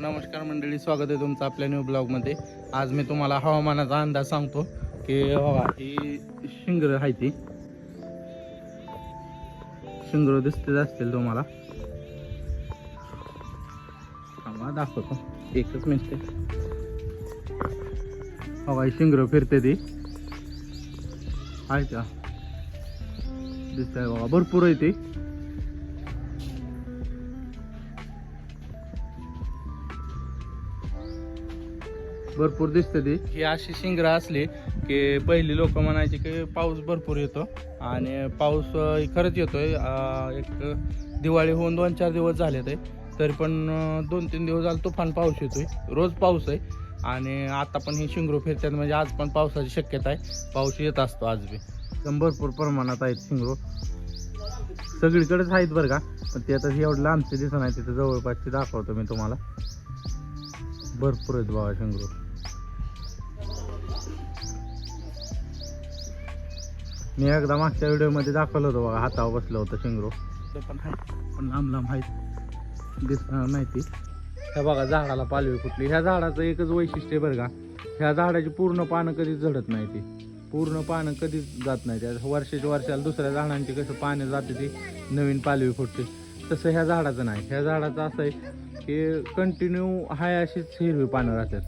नमस्कार मंडळी स्वागत आहे तुमचं आपल्या न्यू ब्लॉगमध्ये आज मी तुम्हाला हवामानाचा अंदाज सांगतो की हवा ही शिंगर आहे ती. शिंगर दिसते असतील तुम्हाला. थांबा दाखवतो. एकच मिनिट. हवा ही शिंगर फिरते ती. आहे का? दिसतंय बाबा भरपूर आहे ती. भरपूर दिसते ती. ही अशी शिंगर असली की पहिली लोक म्हणायची की पाऊस भरपूर येतो आणि पाऊस खरंच येतोय. एक दिवाळी होऊन दोन चार दिवस झाले ते तरी पण दोन तीन दिवस झाले तुफान पाऊस येतोय. रोज पाऊस आहे. आणि आता पण ही शिंगरू फिरतात म्हणजे आज पण पावसाची शक्यता आहे. पाऊस येत असतो आज बी. एकदम भरपूर प्रमाणात आहेत शिंगरू. सगळीकडेच आहेत बरं का. पण ते आता एवढं लांबचे दिसत नाही. तिथे जवळपासचे दाखवतो मी तुम्हाला. भरपूर आहेत बाबा शिंगरू. मी एकदा मागच्या व्हिडिओमध्ये दाखवलं होतं बघा हातावर बसलं होतं शिंगरू. ते पण आहे पण लांब लांब आहेत. दिसणार नाही ती ह्या बघा झाडाला पालवी फुटली. ह्या झाडाचं एकच वैशिष्ट्य बरं का. ह्या झाडाची पूर्ण पानं कधीच झडत नाही ती. पूर्ण पानं कधीच जात नाही त्या वर्षाच्या वर्षाला दुसऱ्या झाडांची कसं पानं जाते ती नवीन पालवी फुटते. तसं ह्या झाडाचं नाही. ह्या झाडाचं असं आहे की कंटिन्यू हाय अशीच हिरवी पानं राहतात.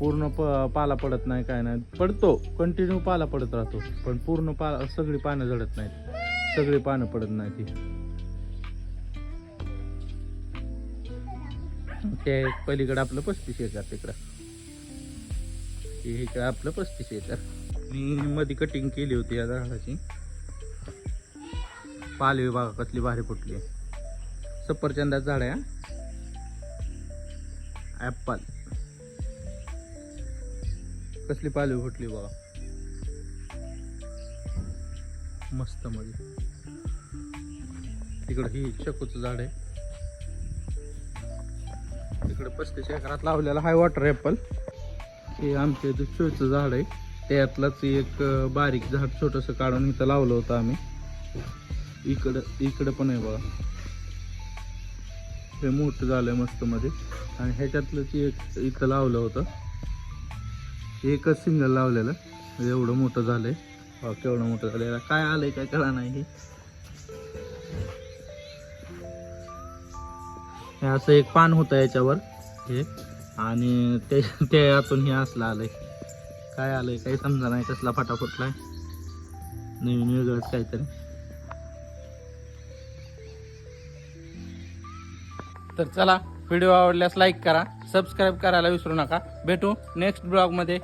पूर्ण प पाला पडत नाही काय नाही. पडतो कंटिन्यू पाला पडत राहतो. पण पूर्ण पा सगळी पानं झडत नाहीत. सगळी पानं पडत नाही ती ते पलीकडे आपलं पस्तीस एकर तिकडं. इकडं आपलं पस्तीस एकर. मी मध्ये कटिंग केली होती या झाडाची. पालवी बघा कसली भारी फुटली. सफरचंदाचं झाड आहे ॲप्पल कसली पालवी फुटली बघा. मस्त मध्ये तिकडं ही चकूचं झाड आहे. तिकडे पस्तीस एकरात लावलेला हाय वॉटर ॲपल हे आमच्या इथं शोचं झाड आहे. त्यातलाच एक बारीक झाड छोटंसं काढून इथं लावलं होतं आम्ही. इकडं इकडं पण आहे बघा. हे मोठं झालंय मस्त मध्ये आणि ह्याच्यातलंच एक इथं लावलं होतं. एकच सिंगल लावलेलं. एवढं मोठं झालंय. केवढं मोठं झालंय. काय आलंय काय कळा नाही. हे हे असं एक पान होतं याच्यावर. हे. आणि ते त्यातून हे असलं आलंय. काय आलंय काही समजा नाही. कसला फाटा फुटलाय. नवीन वेगळंच काहीतरी. तर चला. व्हिडिओ आवडल्यास लाईक करा सबस्क्राईब करायला विसरू नका. भेटू नेक्स्ट ब्लॉगमध्ये.